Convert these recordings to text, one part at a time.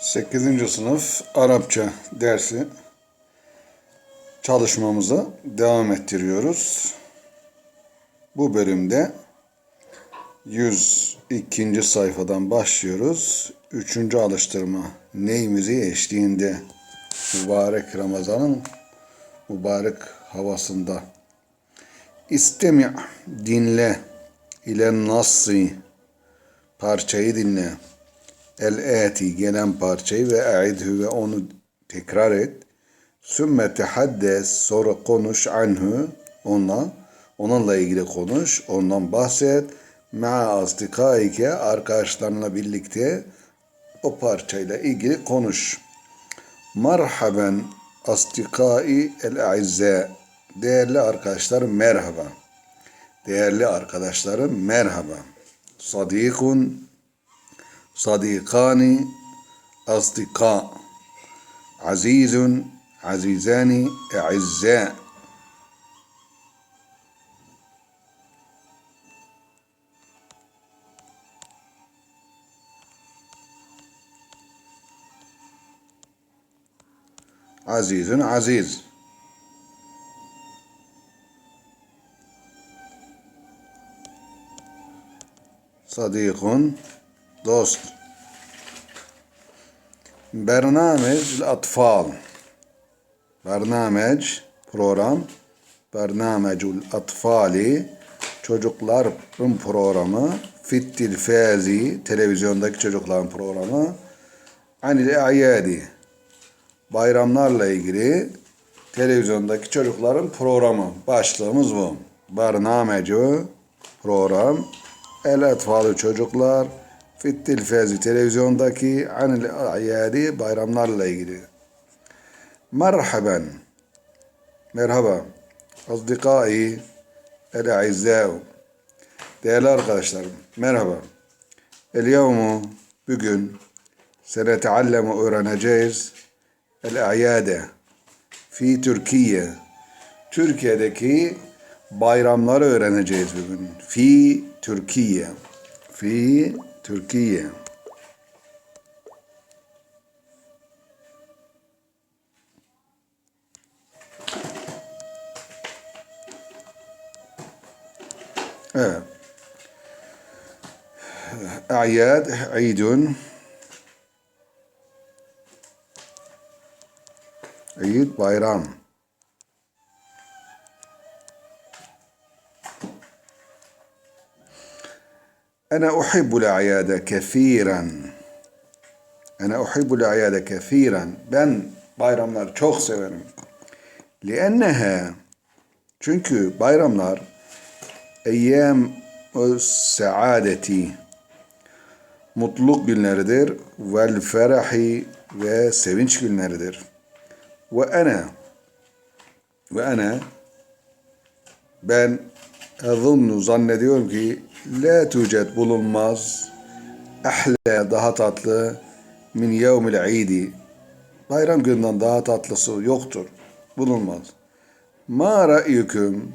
8. sınıf Arapça dersi çalışmamıza devam ettiriyoruz. Bu bölümde 102. sayfadan başlıyoruz. 3. alıştırma neyimizi eşliğinde mübarek Ramazan'ın mübarek havasında İstemi dinle ile nasri parçayı dinle. El-ati gelen parçayı ve e'idhü ve onu tekrar et. Sümme tehaddes sonra konuş anhu onunla onunla ilgili konuş ondan bahset. Ma astikaike arkadaşlarınla birlikte o parçayla ilgili konuş. Merhaben astikai el-aizze değerli arkadaşlarım merhaba. Değerli arkadaşlarım merhaba. Sadikun صديقان أصدقاء. عزيز عزيزان أعزاء. عزيز عزيز. صديق dost. Bernamec atfal. Bernamec program. Bernamecul atfali çocukların programı. Fit tilfazi televizyondaki çocukların programı. Anil ayadi bayramlarla ilgili televizyondaki çocukların programı. Başlığımız bu. Barnamecu program. El etfalı çocuklar fit tilfazi televizyondaki anil ayadi bayramlarla ilgili. Merhaben. Merhaba. Azdikai el a'izzâu. Değerli arkadaşlarım, merhaba. El yevmu, bugün, seneteallemu öğreneceğiz. El ayade. Fi Türkiye. Türkiye'deki bayramları öğreneceğiz bugün. Fi Türkiye. Fi تركيا آه. أعياد عيد. عيد بايرام. أنا أحب الأعياد كثيرا أنا أحب الأعياد كثيرا ben bayramları çok severim لأنها çünkü bayramlar eyyam saadeti mutluluk günleridir vel ferahi ve sevinç günleridir ve ana ve ana ben azunnu zannediyorum ki la tucet bulunmaz ahle daha tatlı min yevmil idi bayram gününden daha tatlısı yoktur bulunmaz. ma ra'yüküm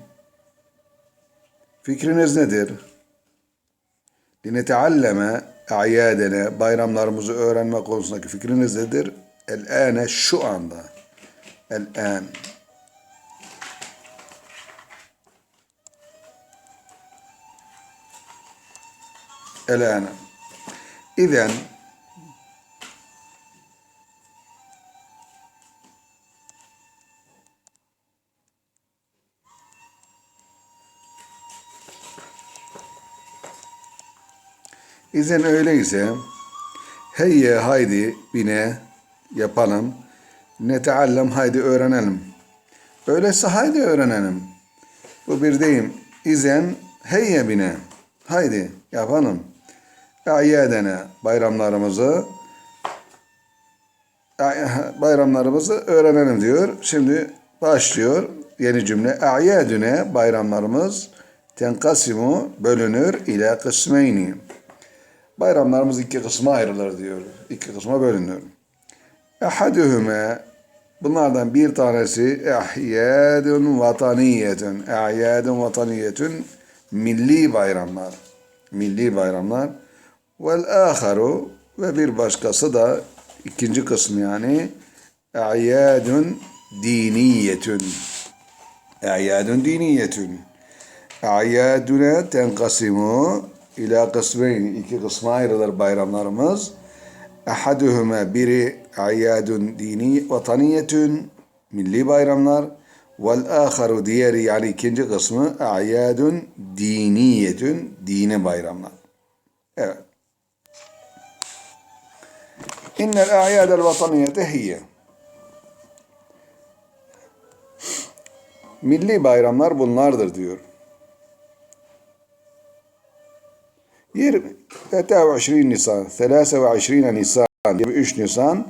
fikriniz nedir? linetealleme a'yadene bayramlarımızı öğrenme konusundaki fikriniz nedir? el ane şu anda. el an elâne. İzen İzen öyleyse heyye haydi bine yapalım. Ne teallem haydi öğrenelim. Öyleyse haydi öğrenelim. Bu bir deyim. İzen heyye bine. Haydi yapalım. Ayyadene bayramlarımızı bayramlarımızı öğrenelim diyor. Şimdi başlıyor yeni cümle. Ayyadüne bayramlarımız tenkasimu bölünür ile kısmeyni. Bayramlarımız iki kısma ayrılır diyor. İki kısma bölünür. Ehadühüme bunlardan bir tanesi ahyadun vataniyetun. Ahyadun vataniyetun milli bayramlar. Milli bayramlar. Vel aharu ve bir başkası da ikinci kısmı yani a'yadun diniyetun a'yadun diniyetun a'yaduna tenkasimu ila kısmeyn. İki kısma ayrılır bayramlarımız. Ahaduhuma biri a'yadun dini vataniyetun milli bayramlar. Vel aharu diğeri yani ikinci kısmı a'yadun diniyetun dini bayramlar. Evet İnnel a'yadel vataniyete hiye Milli bayramlar bunlardır diyor. 20 23 Nisan 23 Nisan 23 Nisan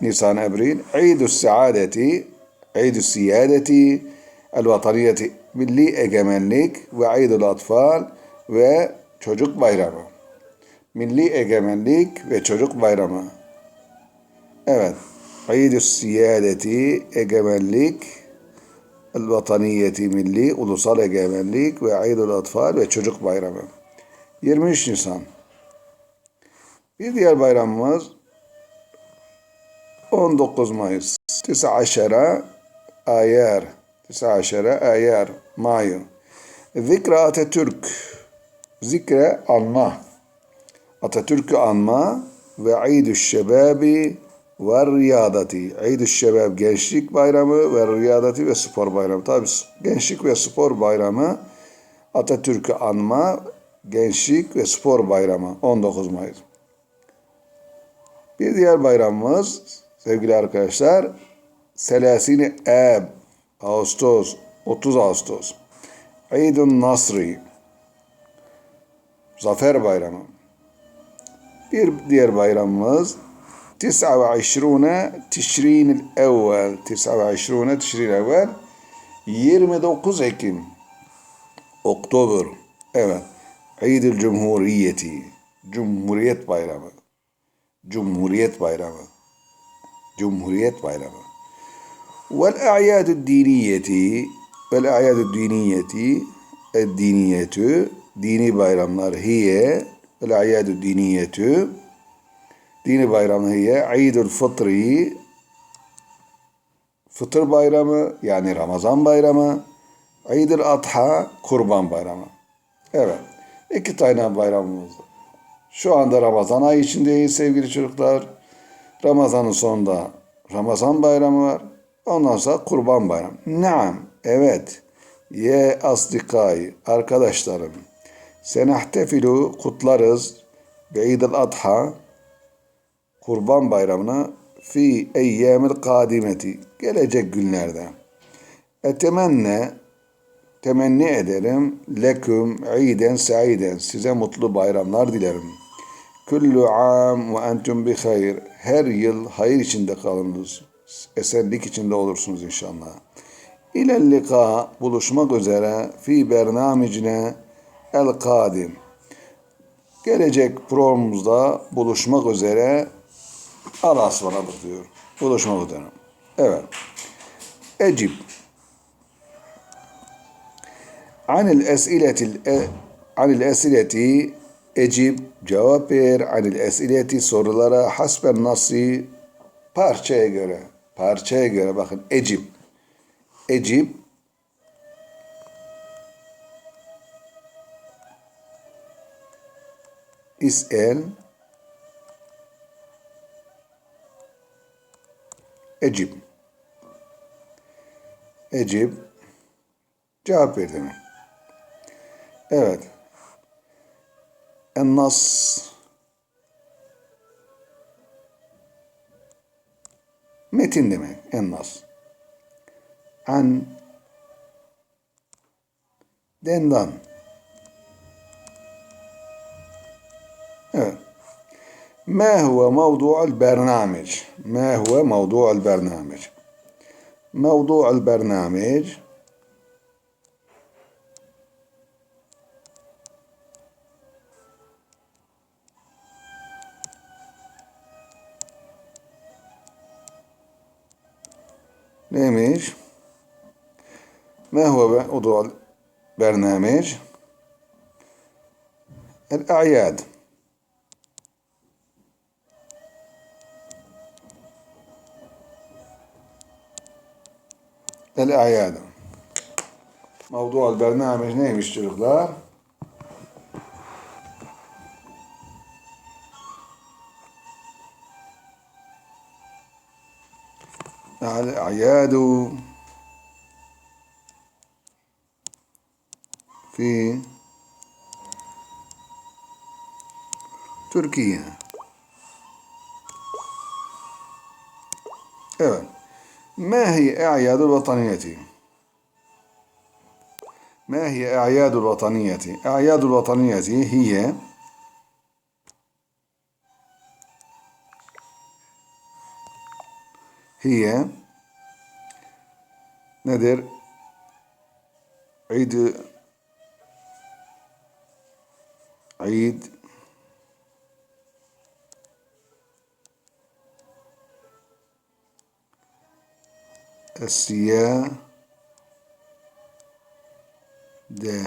Nisan Abril Eidü Saadeti Eidü Siyadeti El Vataniyeti Milli Egemenlik ve Eidül Atfal ve Çocuk Bayramı Milli Egemenlik ve Çocuk Bayramı Evet Eidü Siyadeti Egemenlik El Vataniyeti Milli Ulusal Egemenlik ve Eidül Atfal ve Çocuk Bayramı 23 Nisan. Bir diğer bayramımız 19 Mayıs. 19 Ayar. 19 Ayar. Mayu. Zikra Atatürk. Zikre anma. Atatürk'ü anma ve İdü Şebabi ve Riyadati. İdü Şebab Gençlik Bayramı ve Riyadati ve Spor Bayramı. Tabi Gençlik ve Spor Bayramı Atatürk'ü anma Gençlik ve Spor Bayramı 19 Mayıs. Bir diğer bayramımız sevgili arkadaşlar Selasini Eb Ağustos 30 Ağustos İdun Nasri Zafer Bayramı. Bir diğer bayramımız 29 Tişrin evvel. 29 Tişrin evvel. 29 Ekim Oktober. Evet. İdil Cumhuriyeti. Cumhuriyet Bayramı. Cumhuriyet Bayramı. Cumhuriyet Bayramı. Vel a'yadu diniyeti Vel a'yadu diniyeti Diniyetü Dini bayramlar hiye Vel a'yadu diniyetü Dini bayramı hiye İdül Fıtri Fıtır bayramı yani Ramazan bayramı İdül Adha Kurban bayramı Evet İki tane bayramımız. Şu anda Ramazan ayı içindeyiz sevgili çocuklar. Ramazanın sonunda Ramazan bayramı var. Ondan sonra Kurban bayramı. Naam, evet. Ye asdikai, arkadaşlarım. Senahtefilu kutlarız. Beidil Adha, Kurban bayramını fi eyyamil kadimeti, gelecek günlerde. Etemenne, temenni ederim. Leküm iden saiden. Size mutlu bayramlar dilerim. Kullu am ve entum bi hayr. Her yıl hayır içinde kalınız. Esenlik içinde olursunuz inşallah. İlel lika buluşmak üzere fi bernamicine el kadim. Gelecek programımızda buluşmak üzere Allah'a ısmarladık diyor. Buluşmak üzere. Evet. Ecib. Anil esiletil e, anil esileti ecib cevap ver anil esileti sorulara hasben nasi parçaya göre parçaya göre bakın ecib ecib is'el ecib ecib cevap ver demek. Evet. Ennas metin demek. Ennas. An dendan. ما هو موضوع البرنامج؟ ما هو موضوع البرنامج؟ موضوع البرنامج neymiş? ما هو موضوع البرنامج الأعياد الأعياد موضوع البرنامج neymiş çocuklar? الأعياد في Türkiye. Evet. ما هي أعياد الوطنية؟ ما هي أعياد الوطنية؟ أعياد الوطنية هي هي nedir? عيد عيد Asya de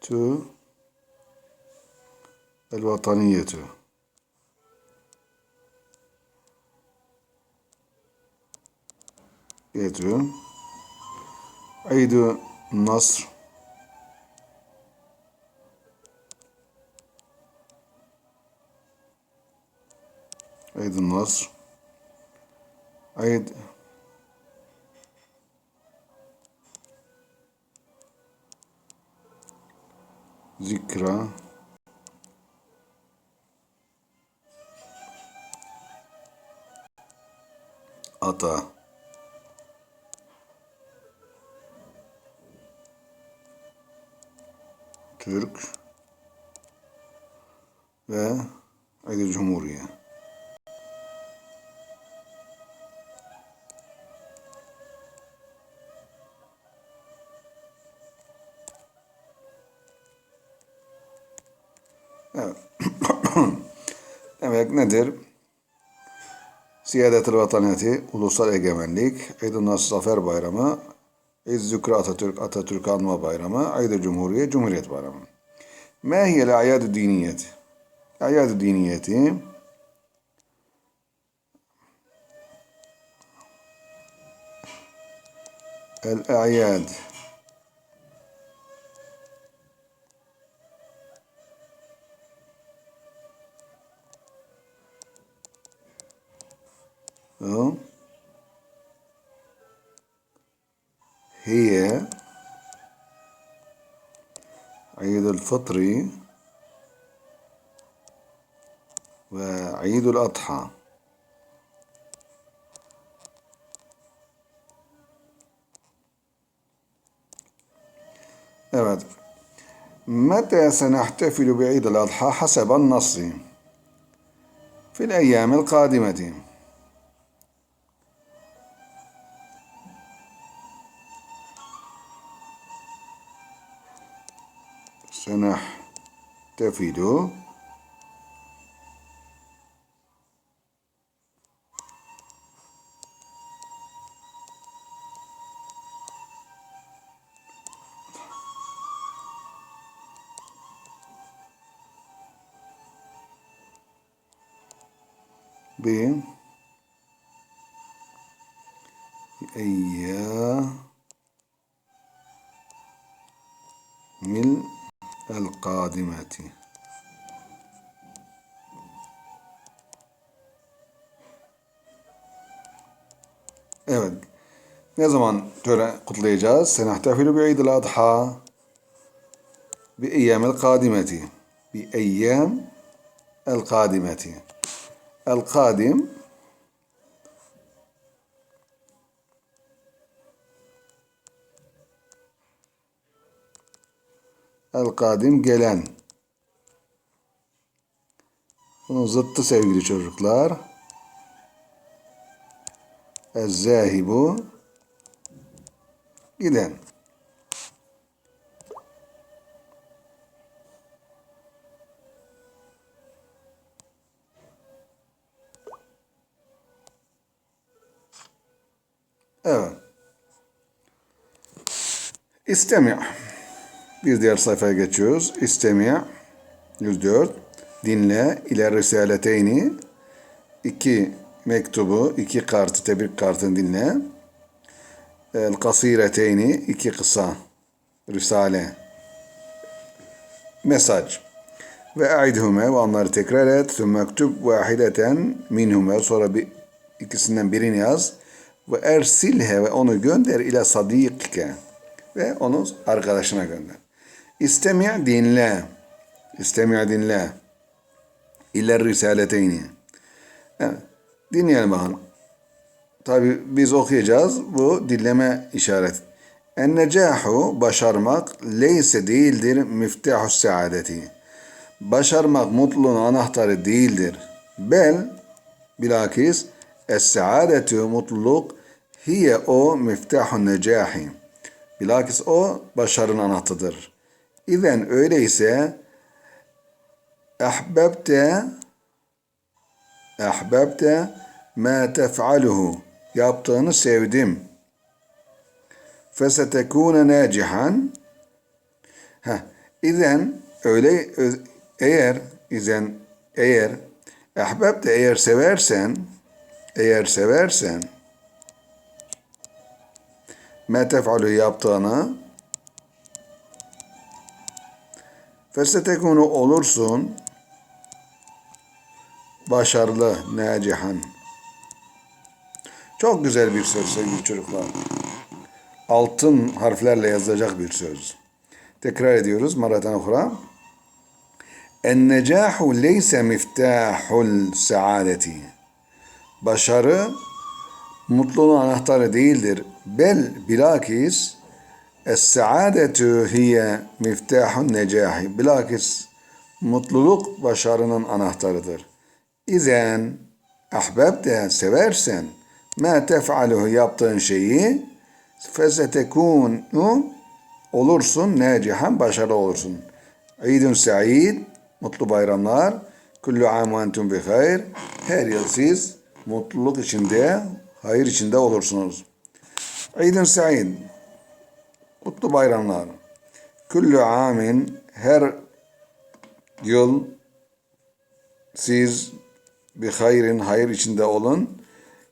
tu el vataniyetu. Yetu. Eydu Nasr Eid Nasr Eid zikra. Ata Türk ve Ege Cumhuriyeti. Nedir? Siyadet-i Vataniyeti, Ulusal Egemenlik, Eid-i Zafer Bayramı, Eid Zükra Atatürk, Atatürk Anma Bayramı, Eid-i Cumhuriye, Cumhuriyet Bayramı. Ma hiye ayad diniyet? Ayad diniyeti el-a'yad الفطر وعيد الأضحى Evet. متى سنحتفل بعيد الأضحى حسب النص في الأيام القادمة سنحتفل ب. أيام القادمة Evet. Ne zaman tören kutlayacağız? Senahtafilu bi İdil Adha bi eyyamil kadimeti. Bi eyyam el kadimeti. El kadim El kadim gelen. Bunun zıttı sevgili çocuklar. Ez-zahibu giden. Evet. İstemi. Bir diğer sayfaya geçiyoruz. İstemi. 104. Dinle. İler risaleteyni. iki mektubu, iki kartı, tebrik kartını dinle. el kasireteyni iki kısa risale mesaj ve aidhume ve onları tekrar et sümme ektub vahideten minhume sonra bir ikisinden birini yaz ve ersilhe ve onu gönder ile sadikike ve onu arkadaşına gönder. İstemi' dinle. İstemi' dinle. İller risaleteyni. Evet. Dinleyelim bakalım. Tabi biz okuyacağız. Bu dinleme işaret. En necahu başarmak leyse değildir miftahu saadeti. Başarmak mutluluğun anahtarı değildir. Bel bilakis es saadetu mutluluk hiye o miftahu necahi. Bilakis o başarının anahtarıdır. İzen öyleyse ahbebte ahbebte ma tef'aluhu yaptığını sevdim. Fesetekune nacihan Heh, izen öyle eğer izen eğer ahbebte eğer seversen eğer seversen ma tef'aluhu yaptığını fesetekunu olursun başarılı nacihan çok güzel bir söz sevgili çocuklar. Altın harflerle yazılacak bir söz. Tekrar ediyoruz. Maratan okura. En necahu leyse miftahul saadeti. Başarı mutluluğun anahtarı değildir. Bel bilakis Es-saadetu hiye miftahun necahi. Bilakis mutluluk başarının anahtarıdır. İzen ahbebte seversen ma tef'aluhu yaptığın şeyi fesetekunu olursun nacihan başarılı olursun. İdun sa'id mutlu bayramlar. Kullu am ve entum bi hayr. Her yıl siz mutluluk içinde, hayır içinde olursunuz. İdun sa'id Mutlu bayramlar. Kullu amin her yıl siz bir hayrin hayır içinde olun.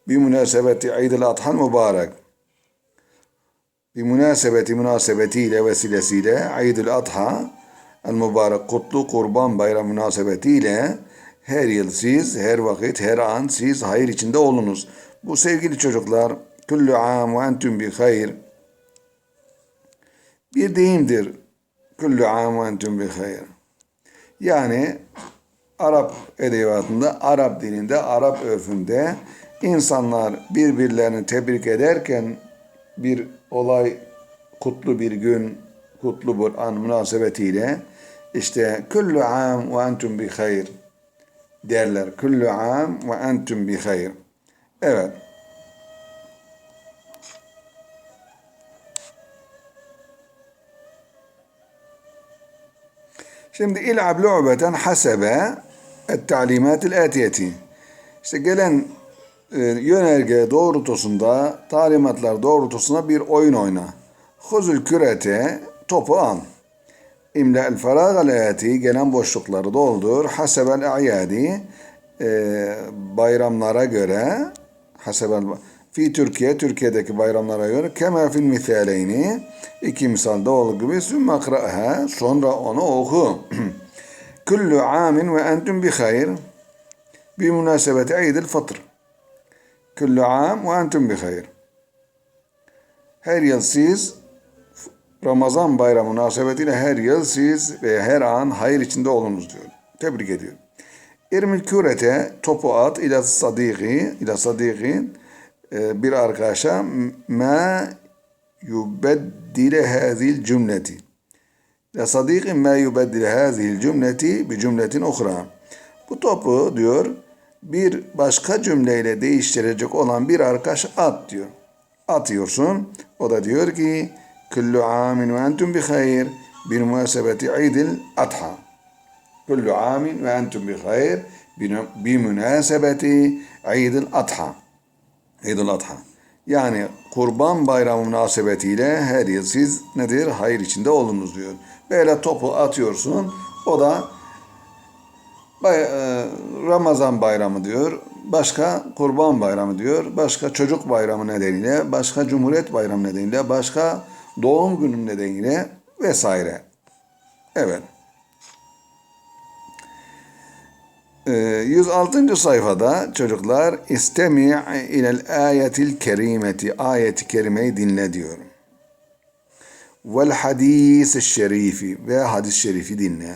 Bir münasebeti İdil Adha mübarek. Bir münasebeti münasebetiyle vesilesiyle İdil Adha el mübarek kutlu kurban bayram münasebetiyle her yıl siz, her vakit, her an siz hayır içinde olunuz. Bu sevgili çocuklar, kullu am ve entüm bi hayr bir deyimdir. Kullu am ve entüm bi hayr. Yani Arap edebiyatında, Arap dilinde, Arap örfünde insanlar birbirlerini tebrik ederken bir olay, kutlu bir gün, kutlu bir an münasebetiyle işte kullu am ve entüm bi hayr derler. Kullu am ve entüm bi hayr. Evet. Şimdi il'ab lu'beten hasebe et-talimat el-atiyeti. İşte gelen e, yönerge doğrultusunda, talimatlar doğrultusunda bir oyun oyna. Huzul kürete, topu al. İmla el faragal ati, gelen boşlukları doldur. Hasebel a'yadi, e, bayramlara göre, hasebel fi Türkiye, Türkiye'deki bayramlara göre kema fil misaleyni iki misalda olduğu gibi sümme akra'ha sonra onu oku. Kullu amin ve entum bi hayr bi münasebeti Eidil Fıtr. Kullu am ve entum bi hayr. Her yıl siz Ramazan bayramı münasebetiyle her yıl siz ve her an hayır içinde olunuz diyor. Tebrik ediyorum. İrmil kürete topu at ila sadiki ila sadiki e, bir arkadaşa ma yubeddile hazil cümleti. Ya sadiqin ma yubeddile hazil cümleti bi cümletin ukhra. Bu topu diyor bir başka cümleyle değiştirecek olan bir arkadaş at diyor. Atıyorsun. O da diyor ki kullu amin ve entum bi hayr bir münasebeti idil adha. Kullu amin ve entum bi hayr bi münasebeti idil adha. İdul Adha. Yani kurban bayramı münasebetiyle her yıl siz nedir? Hayır içinde olunuz diyor. Böyle topu atıyorsun. O da bay, e, Ramazan bayramı diyor. başka kurban bayramı diyor, başka çocuk bayramı nedeniyle, başka cumhuriyet bayramı nedeniyle, başka doğum günü nedeniyle vesaire. Evet. 106. sayfada çocuklar istemi' ilel ayetil kerimeti ayeti kerimeyi dinle diyor. Vel hadis şerifi ve hadis şerifi dinle.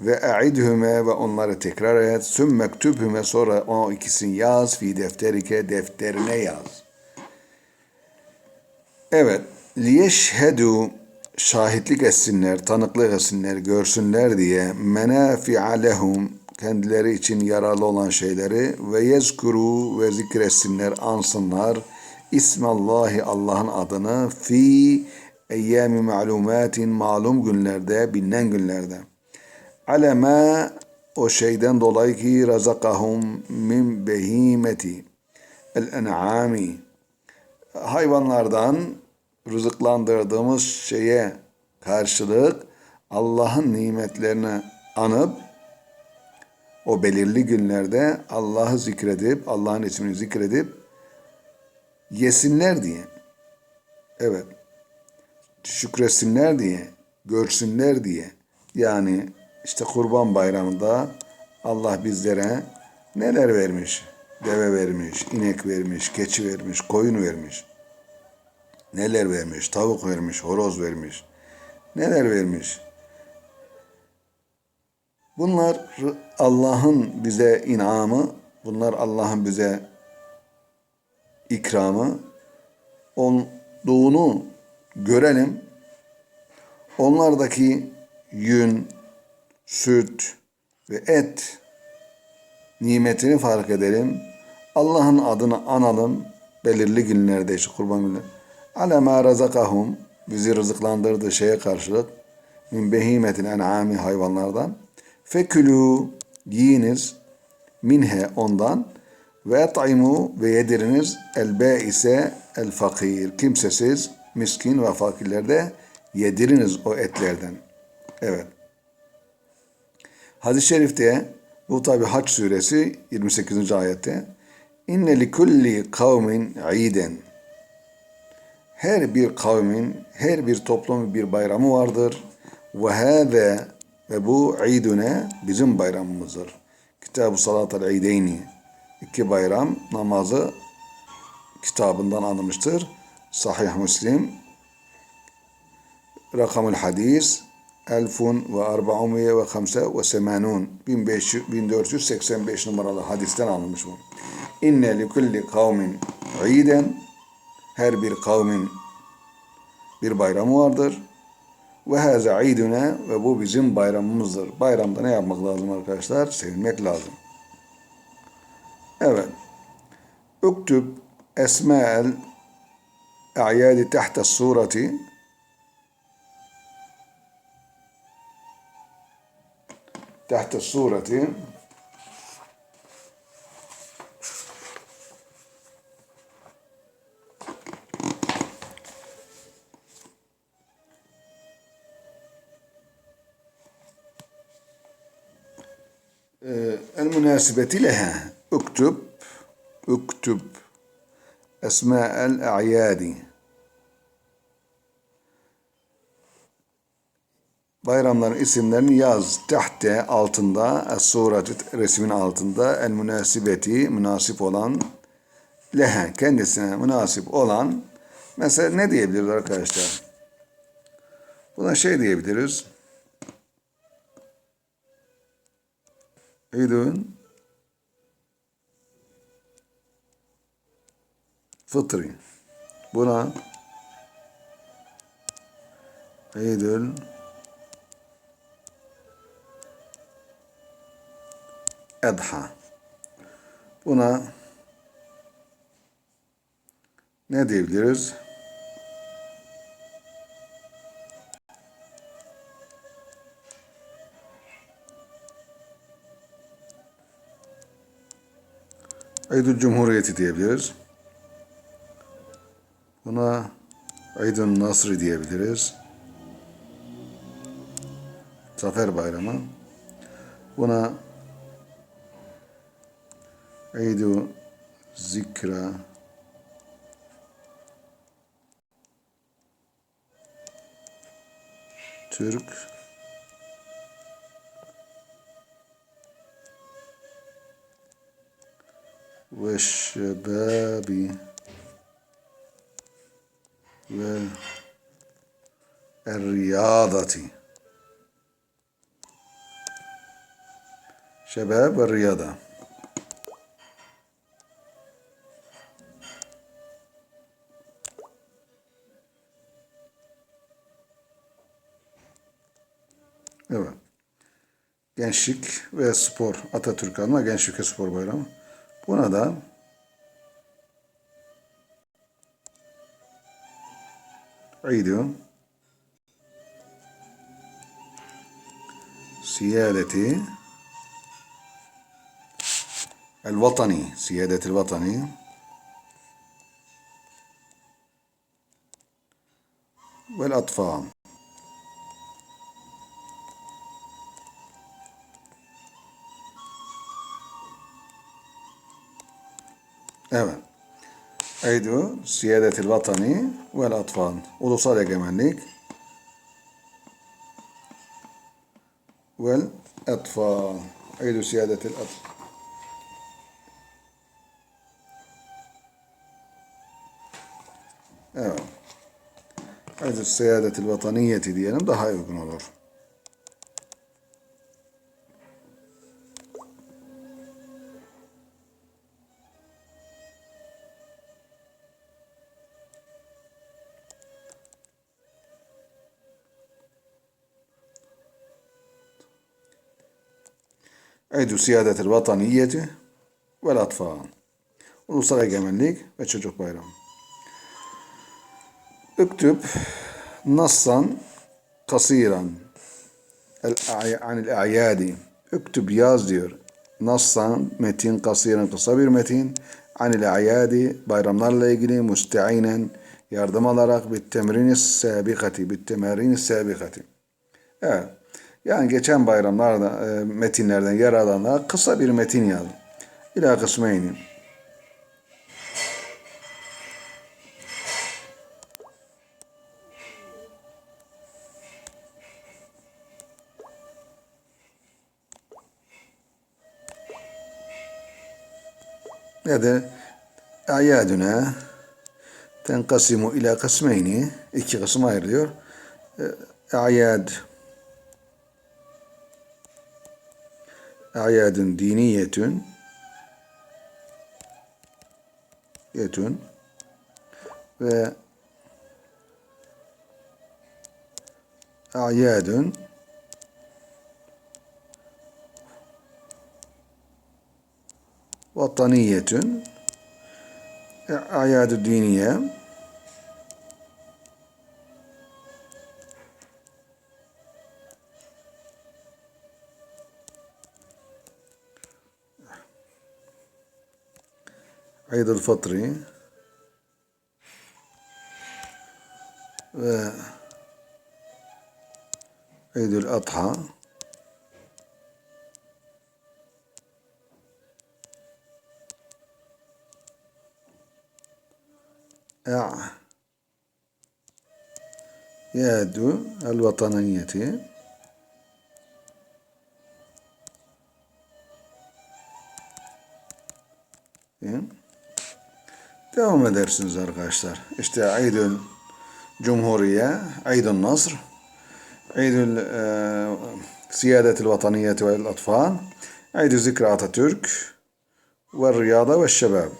Ve e'idhüme ve onları tekrar et. Sümme mektubhüme sonra o ikisini yaz fi defterike defterine yaz. Evet. Liyeşhedü şahitlik etsinler, tanıklık etsinler, görsünler diye menafi'a lehum kendileri için yararlı olan şeyleri ve yezkuru ve zikretsinler, ansınlar İsmallahi Allah'ın adını fi eyyami ma'lumatin malum günlerde, bilinen günlerde. Alema o şeyden dolayı ki razakahum min behimeti el en'ami hayvanlardan rızıklandırdığımız şeye karşılık Allah'ın nimetlerini anıp o belirli günlerde Allah'ı zikredip, Allah'ın ismini zikredip yesinler diye. Evet. Şükretsinler diye, görsünler diye. Yani işte Kurban Bayramı'nda Allah bizlere neler vermiş? Deve vermiş, inek vermiş, keçi vermiş, koyun vermiş. Neler vermiş? Tavuk vermiş, horoz vermiş. Neler vermiş? Bunlar Allah'ın bize inamı, bunlar Allah'ın bize ikramı. Olduğunu görelim. Onlardaki yün, süt ve et nimetini fark edelim. Allah'ın adını analım. Belirli günlerde işte kurban günleri. Ala ma razakahum bizi rızıklandırdığı şeye karşılık min behimetin en'ami hayvanlardan Fekülü yiyiniz minhe ondan ve et'imu ve yediriniz el ise el fakir kimsesiz miskin ve fakirlerde yediriniz o etlerden. Evet. Hadis-i şerifte bu tabi Haç suresi 28. ayette İnne li kulli kavmin iden her bir kavmin, her bir toplumun bir bayramı vardır. Ve hâze ve bu idüne bizim bayramımızdır. Kitab-ı Salat-ı İdeyni iki bayram namazı kitabından alınmıştır. Sahih Müslim rakamul hadis elfun ve arba'umiye ve khamse ve semanun 1485 numaralı hadisten alınmış bu. İnne li kulli kavmin iden her bir kavmin bir bayramı vardır. Ve hâze idüne ve bu bizim bayramımızdır. Bayramda ne yapmak lazım arkadaşlar? Sevinmek lazım. Evet. Üktüb esma'el a'yadi tahta surati tahta surati münasebetiyle he. Üktüb, üktüb. Esma'el a'yadi. Bayramların isimlerini yaz. Tahte altında, surat resmin altında el münasibeti, münasip olan lehe, kendisine münasip olan mesela ne diyebiliriz arkadaşlar? Buna şey diyebiliriz. How? Fıtri. Buna İdül Edha. Buna ne diyebiliriz? Eydül Cumhuriyeti diyebiliriz. Buna Aydın Nasri diyebiliriz. Zafer Bayramı. Buna Eydu Zikra Türk ve şebabi ve er-riyadati. Şebab ve riyada. Evet. Gençlik ve spor. Atatürk adına gençlik ve spor bayramı. Buna da عيدوا سيادتي. الوطني سيادة الوطني. والأطفال. أهلاً. Eydu siyadetil vatani vel atfal. Ulusal egemenlik vel atfal. Eydu siyadetil atfal. Evet. Eydu siyadetil vataniyeti diyelim daha uygun olur. Eydu siyadetil vataniyeti vel atfal. Ulusal egemenlik ve çocuk bayramı. Üktüb nassan kasiran anil a'yadi. Üktüb yaz diyor. Nassan metin kasiran kısa bir metin anil a'yadi bayramlarla ilgili müsteinen yardım alarak bit temrini sabikati bit temerini sabikati. Evet. Yani geçen bayramlarda e, metinlerden yer alanlar kısa bir metin yazdım. İla kısmeyni. Ya da ayaduna tenkasimu ila kısmeyni iki kısma ayrılıyor. E, Ayad ayadın diniyetün yetün. Ve ayadın vataniyetün. Ayad-ı diniye عيد الفطر. و عيد الأضحى. أعياد الوطنية. Devam edersiniz arkadaşlar. İşte Eydül Cumhuriye, Eydül Nasr, Eydül e, Siyadetil Vataniyeti ve Atfal, Eydül Zikra Atatürk ve Riyada ve Şebab.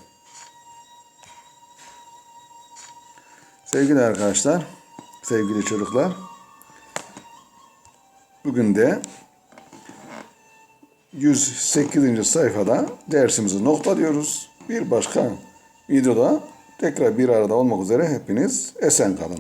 Sevgili arkadaşlar, sevgili çocuklar, bugün de 108. sayfada dersimizi noktalıyoruz. Bir başka videoda tekrar bir arada olmak üzere hepiniz esen kalın.